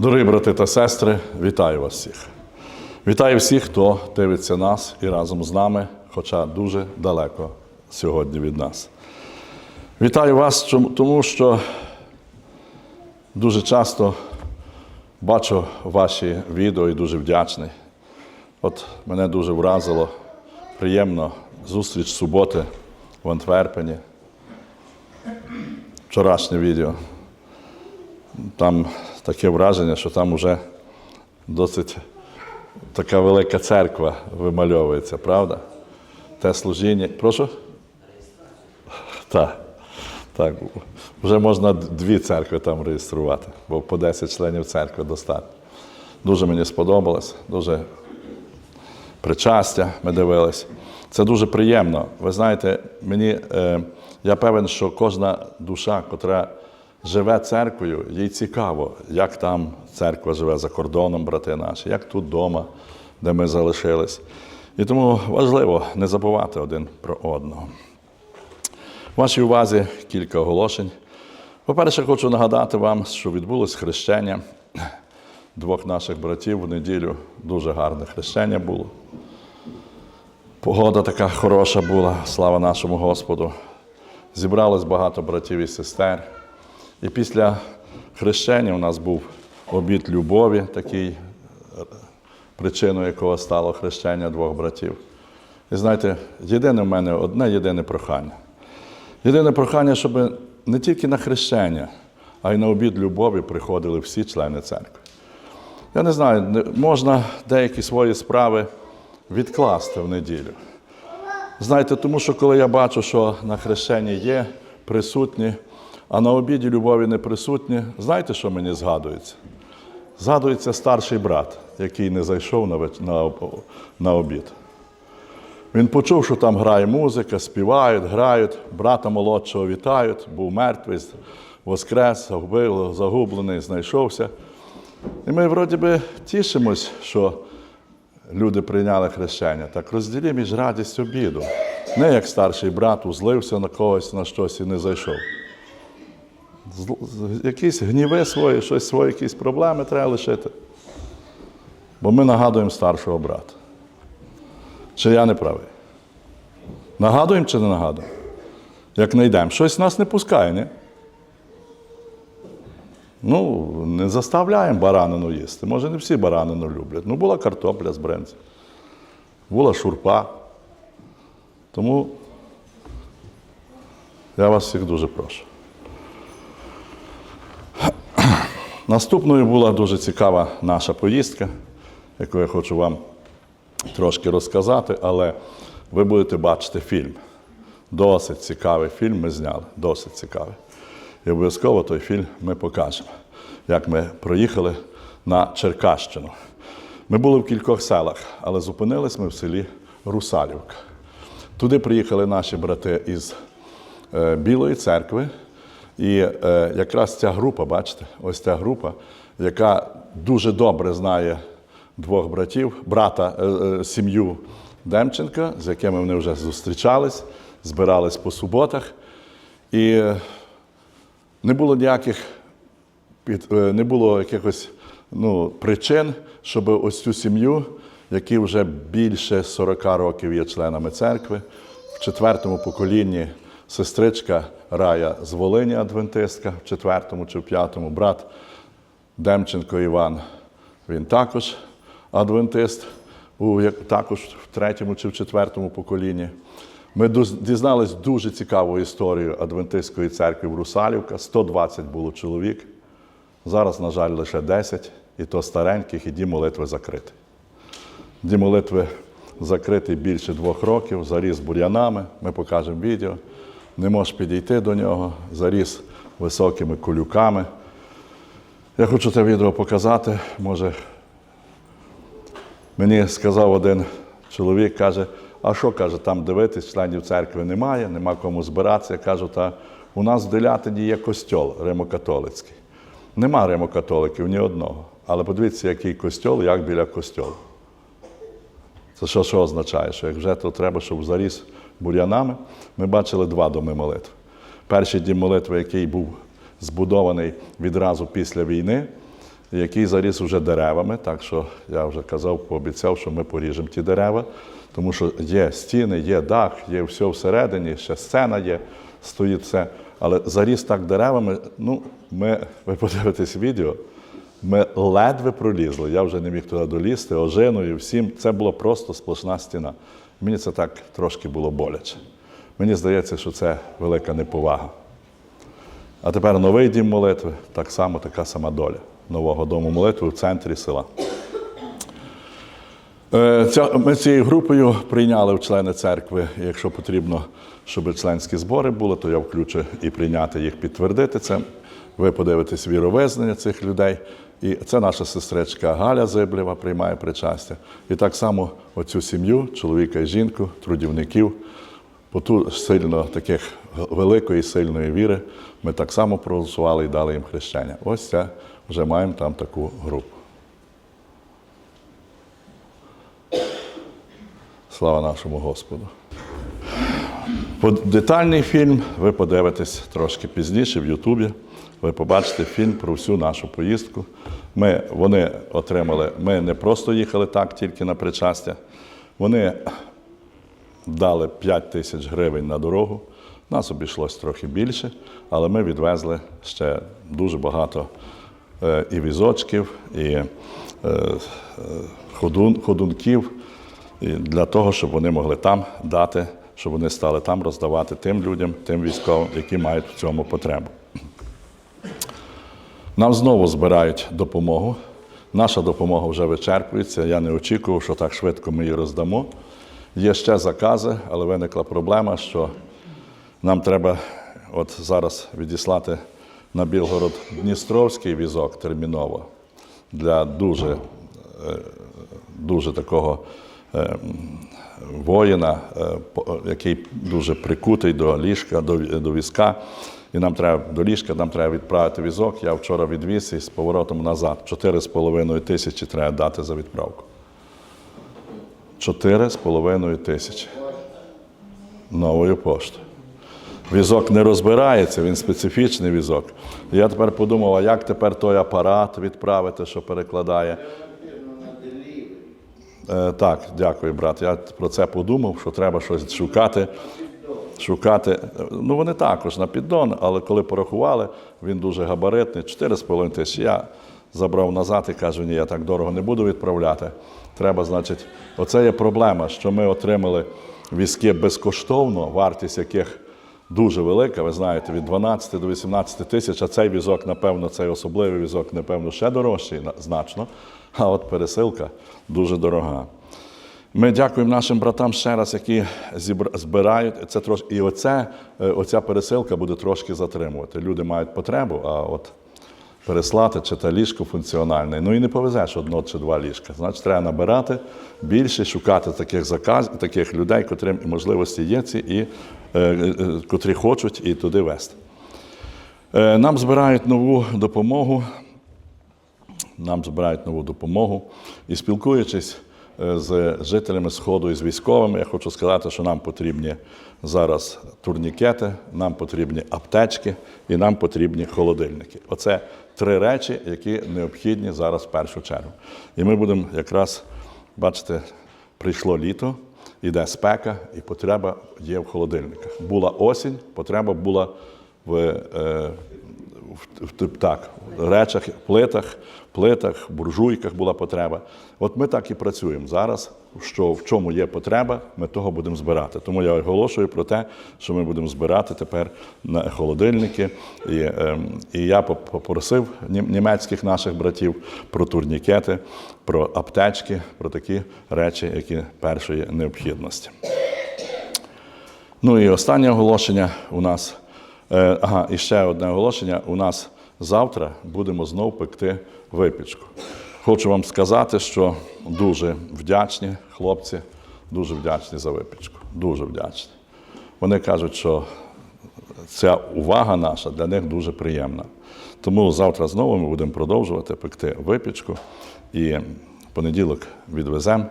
Дорогі брати та сестри, вітаю вас всіх. Вітаю всіх, хто дивиться нас і разом з нами, хоча дуже далеко сьогодні від нас. Вітаю вас, тому що дуже часто бачу ваші відео і дуже вдячний. От мене дуже вразило, приємно зустріч суботи в Антверпені. Вчорашнє відео. Там таке враження, що там вже досить така велика церква вимальовується, правда? Те служіння. Прошу? Так. Так. Вже можна дві церкви там реєструвати, бо по 10 членів церкви достатньо. Дуже мені сподобалось, дуже причастя ми дивились. Це дуже приємно. Ви знаєте, мені, е, я певен, що кожна душа, котра живе церквою, їй цікаво, як там церква живе за кордоном, брати наші, як тут вдома, де ми залишились. І тому важливо не забувати один про одного. Вашій увазі кілька оголошень. По-перше, хочу нагадати вам, що відбулось хрещення двох наших братів в неділю. Дуже гарне хрещення було. Погода така хороша була, слава нашому Господу. Зібралось багато братів і сестер. І після хрещення у нас був обід любові, такий, е, причиною якого стало хрещення двох братів. І знаєте, єдине в мене одне єдине прохання. Єдине прохання, щоб не тільки на хрещення, а й на обід любові приходили всі члени церкви. Я не знаю, можна деякі свої справи відкласти в неділю. Знаєте, тому що коли я бачу, що на хрещенні є присутні, а на обіді любові не присутні, знаєте, що мені згадується? Згадується старший брат, який не зайшов на, на, на обід. Він почув, що там грає музика, співають, грають, брата молодшого вітають, був мертвий, воскрес, загубив- загублений, знайшовся. І ми вроді би тішимось, що люди прийняли хрещення. Так розділі між радість обіду. Не як старший брат узлився на когось, на щось і не зайшов. Якісь гніви свої, щось свої, якісь проблеми треба лишити. Бо ми нагадуємо старшого брата. Чи я не правий? Нагадуємо чи не нагадуємо? Як не йдемо. Щось нас не пускає, ні? Ну, не заставляємо баранину їсти. Може, не всі баранину люблять. Ну, була картопля з бренцем, була шурпа. Тому я вас всіх дуже прошу. Наступною була дуже цікава наша поїздка, яку я хочу вам трошки розказати, але ви будете бачити фільм. Досить цікавий фільм ми зняли, досить цікавий. І обов'язково той фільм ми покажемо, як ми проїхали на Черкащину. Ми були в кількох селах, але зупинились ми в селі Русалівка. Туди приїхали наші брати із е, Білої церкви. І е, якраз ця група, бачите, ось ця група, яка дуже добре знає двох братів, брата, е, е, сім'ю Демченка, з якими вони вже зустрічались, збирались по суботах. І е, не було ніяких під, е, не було якихось ну, причин, щоб ось цю сім'ю, які вже більше 40 років є членами церкви, в четвертому поколінні сестричка Рая з Волині Адвентистка, в четвертому чи в п'ятому брат Демченко Іван, він також адвентист, також в третьому чи в четвертому поколінні. Ми дізнались дуже цікаву історію Адвентистської церкви в Русалівка. 120 було чоловік. Зараз, на жаль, лише 10, і то стареньких, і дім молитви закритий. Дім молитви закритий більше двох років, заріс бур'янами. Ми покажемо відео. Не можеш підійти до нього, заріс високими колюками. Я хочу це відео показати. Може, мені сказав один чоловік, каже, а що каже, там дивитись, членів церкви немає, нема кому збиратися. Я кажу, та у нас в Делятині є костьол римокатолицький. Нема римокатоликів ні одного. Але подивіться, який костьол, як біля костьолу. Це що, що означає? Що як вже то треба, щоб заріс бур'янами, ми бачили два доми молитв. Перший дім молитви, який був збудований відразу після війни, який заріс вже деревами. Так що я вже казав, пообіцяв, що ми поріжемо ті дерева, тому що є стіни, є дах, є все всередині, ще сцена є, стоїть все. Але заріс так деревами. Ну, ми, ви подивитесь відео. Ми ледве пролізли. Я вже не міг туди долізти, ожиною, всім. Це була просто сплошна стіна. Мені це так трошки було боляче. Мені здається, що це велика неповага. А тепер новий дім молитви, так само така сама доля нового дому молитви в центрі села. Е, Ми цією групою прийняли в члени церкви, якщо потрібно, щоб членські збори були, то я включу і прийняти їх, підтвердити це. Ви подивитесь віровизнання цих людей. І це наша сестричка Галя Зиблєва приймає причастя. І так само оцю сім'ю, чоловіка і жінку, трудівників, поту сильно таких великої, сильної віри, ми так само проголосували і дали їм хрещення. Ось це вже маємо там таку групу. Слава нашому Господу. Детальний фільм ви подивитесь трошки пізніше в Ютубі. Ви побачите фільм про всю нашу поїздку. Ми, вони отримали, ми не просто їхали так тільки на причастя. Вони дали 5 тисяч гривень на дорогу. Нас обійшлось трохи більше, але ми відвезли ще дуже багато е, і візочків, і е, ходун, ходунків для того, щоб вони могли там дати, щоб вони стали там роздавати тим людям, тим військовим, які мають в цьому потребу. Нам знову збирають допомогу. Наша допомога вже вичерпується. Я не очікував, що так швидко ми її роздамо. Є ще закази, але виникла проблема, що нам треба от зараз відіслати на Білгород Дністровський візок терміново для дуже, е, дуже такого е, воїна, е, який дуже прикутий до ліжка, до, ві- до візка. І нам треба до ліжка, нам треба відправити візок. Я вчора відвіз і з поворотом назад. 4,5 тисячі треба дати за відправку. 4,5 тисячі. Новою поштою. Візок не розбирається, він специфічний візок. Я тепер подумав, а як тепер той апарат відправити, що перекладає? Е, так, дякую, брат. Я про це подумав, що треба щось шукати. Шукати. Ну, вони також на піддон, але коли порахували, він дуже габаритний, 4,5 тисячі. Я забрав назад і кажу, ні, я так дорого не буду відправляти. Треба, значить, оце є проблема, що ми отримали візки безкоштовно, вартість яких дуже велика, ви знаєте, від 12 до 18 тисяч, а цей візок, напевно, цей особливий візок, напевно, ще дорожчий значно. А от пересилка дуже дорога. Ми дякуємо нашим братам ще раз, які збирають. Це трош... І оце, е, оця пересилка буде трошки затримувати. Люди мають потребу, а от переслати чи те ліжко функціональне. Ну і не повезеш одно чи два ліжка. Значить, треба набирати більше, шукати таких заказ, таких людей, котрим можливості є ці, і е, е, котрі хочуть і туди вести. Е, Нам збирають нову допомогу нам збирають нову допомогу. І спілкуючись з жителями Сходу і з військовими, я хочу сказати, що нам потрібні зараз турнікети, нам потрібні аптечки і нам потрібні холодильники. Оце три речі, які необхідні зараз в першу чергу. І ми будемо якраз, бачите, прийшло літо, іде спека, і потреба є в холодильниках. Була осінь, потреба була в. е, в, так, речах, плитах, плитах, буржуйках була потреба. От ми так і працюємо зараз. Що в чому є потреба, ми того будемо збирати. Тому я оголошую про те, що ми будемо збирати тепер на холодильники. І, ем, і я попросив німецьких наших братів про турнікети, про аптечки, про такі речі, які першої необхідності. Ну і останнє оголошення у нас. Е, ага, і ще одне оголошення. У нас завтра будемо знов пекти випічку. Хочу вам сказати, що дуже вдячні хлопці, дуже вдячні за випічку. Дуже вдячні. Вони кажуть, що ця увага наша для них дуже приємна. Тому завтра знову ми будемо продовжувати пекти випічку і в понеділок відвеземо.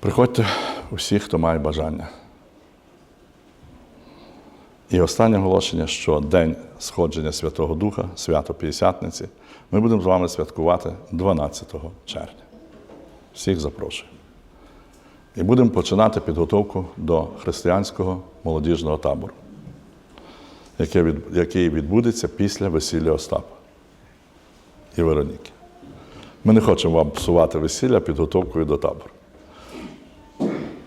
Приходьте усі, хто має бажання. І останнє оголошення, що День сходження Святого Духа, свято П'ятдесятниці, ми будемо з вами святкувати 12 червня. Всіх запрошую. І будемо починати підготовку до християнського молодіжного табору, який відбудеться після весілля Остапа і Вероніки. Ми не хочемо вам псувати весілля підготовкою до табору.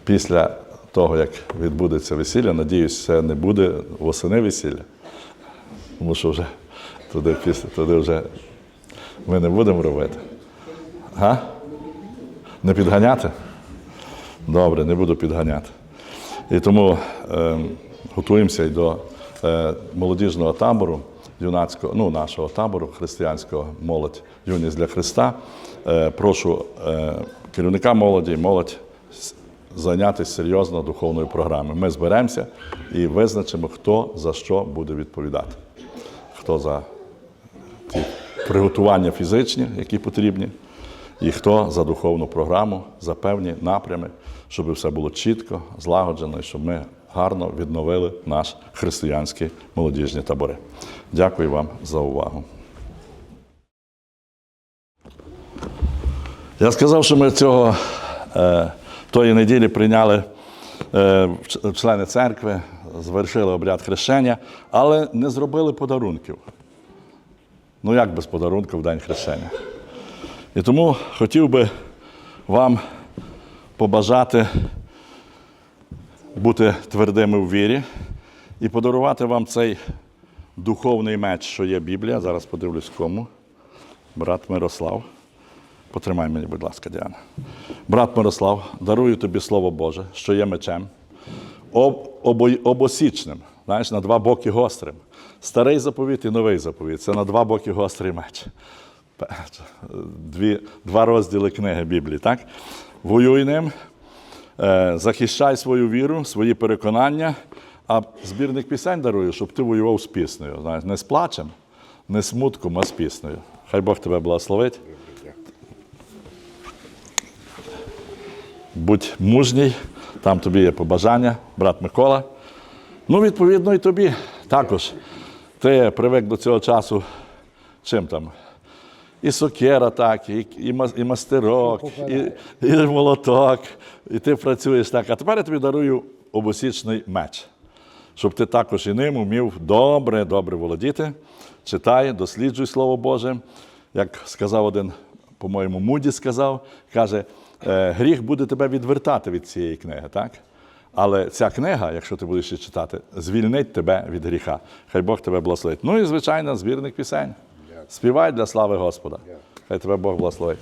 Після того, як відбудеться весілля, надіюсь, це не буде восени весілля, тому що вже туди, після, туди вже ми не будемо робити. Га? Не підганяти? Добре, не буду підганяти. І тому е, готуємося й до е, молодіжного табору, юнацького, ну, нашого табору християнського молодь Юність для Христа. Е, прошу е, керівника молоді, молодь зайнятися серйозно духовною програмою. Ми зберемося і визначимо, хто за що буде відповідати. Хто за ті приготування фізичні, які потрібні, і хто за духовну програму, за певні напрями, щоб все було чітко, злагоджено, і щоб ми гарно відновили наш християнський молодіжні табори. Дякую вам за увагу. Я сказав, що ми цього е, тої неділі прийняли е, члени церкви, звершили обряд хрещення, але не зробили подарунків. Ну як без подарунку в день хрещення? І тому хотів би вам побажати бути твердими в вірі і подарувати вам цей духовний меч, що є Біблія. Зараз подивлюсь кому. Брат Мирослав. Потримай мені, будь ласка, Діана. Брат Мирослав, дарую тобі Слово Боже, що є мечем, об, обо- обосічним, знаєш, на два боки гострим. Старий заповіт і новий заповіт. Це на два боки гострий меч. Дві, два розділи книги Біблії, так? Воюй ним, е, захищай свою віру, свої переконання, а збірник пісень дарую, щоб ти воював з піснею. Знаєш, не з плачем, не смутком, а з піснею. Хай Бог тебе благословить. Будь мужній, там тобі є побажання, брат Микола. Ну, відповідно, і тобі також. Ти привик до цього часу чим там? І сокера, так, і, і, і мастерок, і, і молоток, і ти працюєш так. А тепер я тобі дарую обосічний меч, щоб ти також і ним умів добре, добре володіти. Читай, досліджуй Слово Боже. Як сказав один, по-моєму, Муді сказав, каже, «Е, гріх буде тебе відвертати від цієї книги, так? Але ця книга, якщо ти будеш її читати, звільнить тебе від гріха. Хай Бог тебе благословить. Ну і, звичайно, збірник пісень. Співай для слави Господа. Хай тебе Бог благословить.